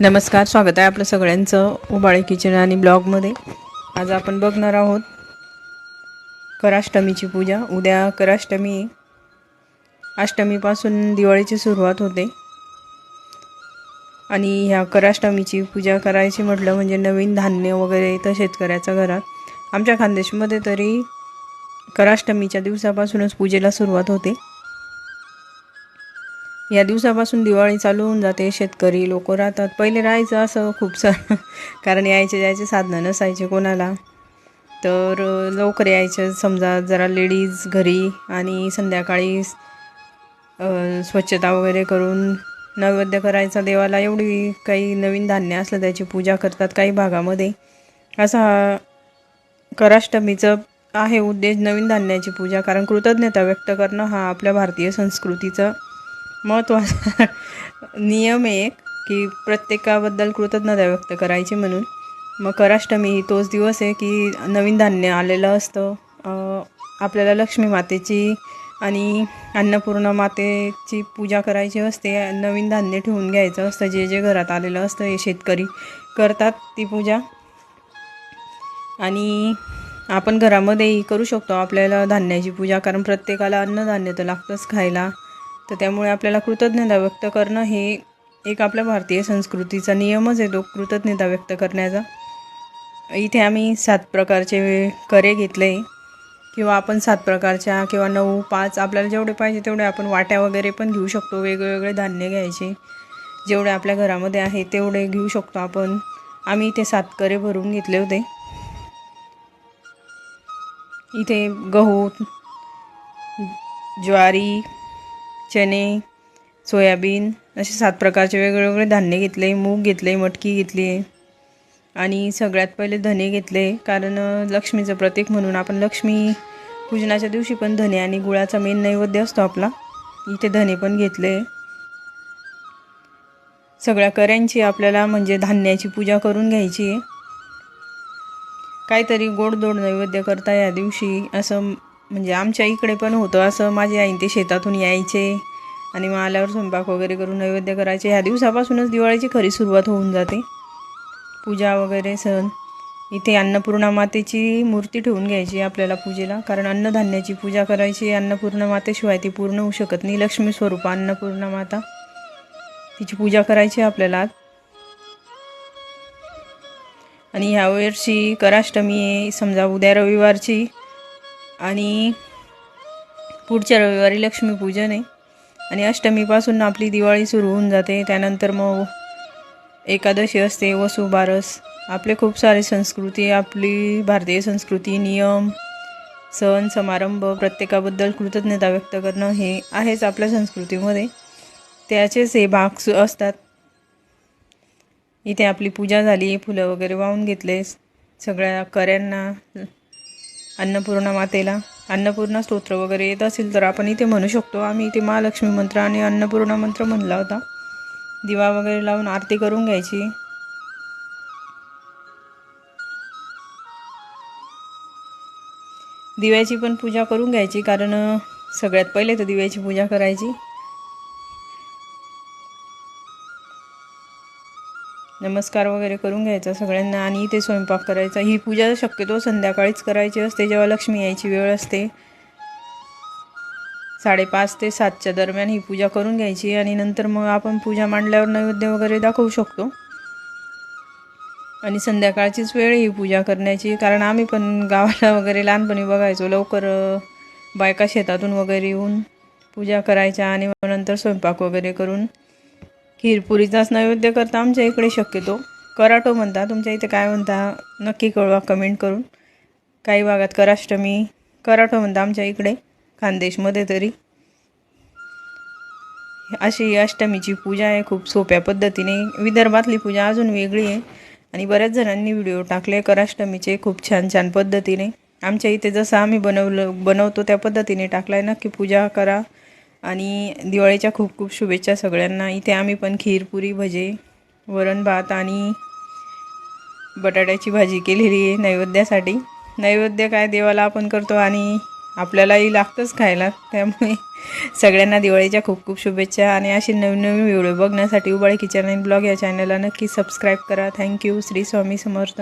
नमस्कार स्वागत आहे आपलं सगळ्यांचं उबाळे किचन आणि ब्लॉगमध्ये. आज आपण बघणार आहोत कराष्टमीची पूजा. उद्या कराष्टमी आहे. अष्टमीपासून दिवाळीची सुरुवात होते. आणि ह्या कराष्टमीची पूजा करायची म्हटलं म्हणजे नवीन धान्य वगैरे येतं शेतकऱ्याच्या घरात. आमच्या खानदेशमध्ये तरी कराष्टमीच्या दिवसापासूनच पूजेला सुरुवात होते. या दिवसापासून दिवाळी चालू होऊन जाते. शेतकरी लोक राहतात. पहिले राहायचं असं खूप सारं कारण यायचे जायचे साधनं नसायचे कोणाला. तर लवकर यायचं. समजा जरा लेडीज घरी आणि संध्याकाळी स्वच्छता वगैरे करून नैवेद्य करायचा देवाला. एवढी काही नवीन धान्य असलं त्याची पूजा करतात काही भागामध्ये. असा हा कराष्टमीचं आहे उद्देश नवीन धान्याची पूजा. कारण कृतज्ञता व्यक्त करणं हा आपल्या भारतीय संस्कृतीचा महत्त्वाचा नियम आहे एक की प्रत्येकाबद्दल कृतज्ञता व्यक्त करायची म्हणून. मग कराष्टमी ही तोच दिवस आहे की नवीन धान्य आलेलं असतं. आपल्याला लक्ष्मी मातेची आणि अन्नपूर्णा मातेची पूजा करायची असते. नवीन धान्य ठेवून घ्यायचं असतं. जे जे घरात आलेलं असतं हे शेतकरी करतात ती पूजा. आणि आपण घरामध्येही करू शकतो आपल्याला धान्याची पूजा कारण प्रत्येकाला अन्नधान्य तर लागतंच खायला. तर त्यामुळे आपल्याला कृतज्ञता व्यक्त करणं हे एक आपल्या भारतीय संस्कृतीचा नियमच आहे तो कृतज्ञता व्यक्त करण्याचा. इथे आम्ही सात प्रकारचे करे घेतले. किंवा आपण सात प्रकारच्या किंवा नऊ पाच आपल्याला जेवढे पाहिजे तेवढे आपण वाट्या वगैरे पण घेऊ शकतो वेगवेगळे धान्य घ्यायचे. जेवढे आपल्या घरामध्ये आहे तेवढे घेऊ शकतो आपण. आम्ही इथे सात करे भरून घेतले होते. इथे गहू ज्वारी चणे सोयाबीन असे सात प्रकारचे वेगवेगळे धान्य घेतले मूग घेतले मटकी घेतली. आणि सगळ्यात पहिले धने घेतले कारण लक्ष्मीचं प्रतीक म्हणून आपण लक्ष्मी पूजनाच्या दिवशी पण धने आणि गुळाचा मेन नैवेद्य असतो आपला. इथे धने पण घेतले. सगळ्या कऱ्यांची आपल्याला म्हणजे धान्याची पूजा करून घ्यायची. आहे काहीतरी गोडधोड नैवेद्य करता या दिवशी असं म्हणजे आमच्या इकडे पण होतं असं. माझी आई ते शेतातून यायचे आणि मग आल्यावर स्वयंपाक वगैरे करून नैवेद्य करायचे. ह्या दिवसापासूनच दिवाळीची खरी सुरुवात होऊन जाते. पूजा वगैरे सण. इथे अन्नपूर्णा मातेची मूर्ती ठेवून घ्यायची आपल्याला पूजेला. कारण अन्नधान्याची पूजा करायची. अन्नपूर्णा मातेशिवाय ती पूर्ण होऊ शकत नाही. लक्ष्मी स्वरूप अन्नपूर्णा माता तिची पूजा करायची आपल्याला आज. आणि ह्या वर्षी कराष्टमी आहे. समजा उद्या रविवारची. आणि पुढच्या रविवारी लक्ष्मीपूजन आहे. आणि अष्टमीपासून आपली दिवाळी सुरू होऊन जाते. त्यानंतर मग एकादशी असते वसुबारस आपले खूप सारे संस्कृती आपली भारतीय संस्कृती नियम सण समारंभ प्रत्येकाबद्दल कृतज्ञता व्यक्त करणं हे आहेच आपल्या संस्कृतीमध्ये. त्याचेच हे भाग सु- असतात. इथे आपली पूजा झाली फुलं वगैरे वाहून घेतले सगळ्या कऱ्यांना अन्नपूर्णा मातेला. अन्नपूर्णा स्तोत्र वगैरे येत असेल तर आपण इथे म्हणू शकतो. आम्ही इथे महालक्ष्मी मंत्र आणि अन्नपूर्णा मंत्र म्हणला होता. दिवा वगैरे लावून आरती करून घ्यायची. दिव्याची पण पूजा करून घ्यायची कारण सगळ्यात पहिले तर दिव्याची पूजा करायची. नमस्कार वगैरे करून घ्यायचा सगळ्यांना आणि इथे स्वयंपाक करायचा. ही पूजा शक्यतो संध्याकाळीच करायची असते जेव्हा लक्ष्मी यायची वेळ असते. साडेपाच ते सातच्या दरम्यान ही पूजा करून घ्यायची आणि नंतर मग आपण पूजा मांडल्यावर नैवेद्य वगैरे दाखवू शकतो. आणि संध्याकाळचीच वेळ आहे ही पूजा करण्याची कारण आम्ही पण गावाला वगैरे लहानपणी बघायचो लवकर बायका शेतातून वगैरे येऊन पूजा करायच्या आणि मग नंतर स्वयंपाक वगैरे करून खीरपुरीचाच नैवेद्य करता आमच्या इकडे शक्यतो. कराटो म्हणता. तुमच्या इथे काय म्हणता? नक्की कळवा कमेंट करून. काही भागात कराष्टमी कराटो म्हणता आमच्या इकडे. खानदेशमध्ये तरी. अशी अष्टमीची पूजा आहे. खूप सोप्या पद्धतीने. विदर्भातली पूजा अजून वेगळी आहे. आणि बऱ्याच जणांनी व्हिडिओ टाकले कराष्टमीचे. खूप छान छान पद्धतीने. आमच्या इथे जसं आम्ही बनवलं बनवतो त्या पद्धतीने टाकला आहे नक्की पूजा करा. आणि दिवाळीच्या खूप खूप शुभेच्छा सगळ्यांना. इथे आम्ही पण खीरपुरी भजे वरण भात आणि बटाट्याची भाजी केलेली आहे नैवेद्यासाठी. नैवेद्य काय देवाला आपण करतो आणि आपल्यालाही लागतंच खायला. त्यामुळे सगळ्यांना दिवाळीच्या खूप खूप शुभेच्छा आणि अशी नवीन नवीन व्हिडिओ बघण्यासाठी उबाळे किचन अँड ब्लॉग या चॅनलला नक्की सबस्क्राईब करा. Thank you Shri Swami Samarth.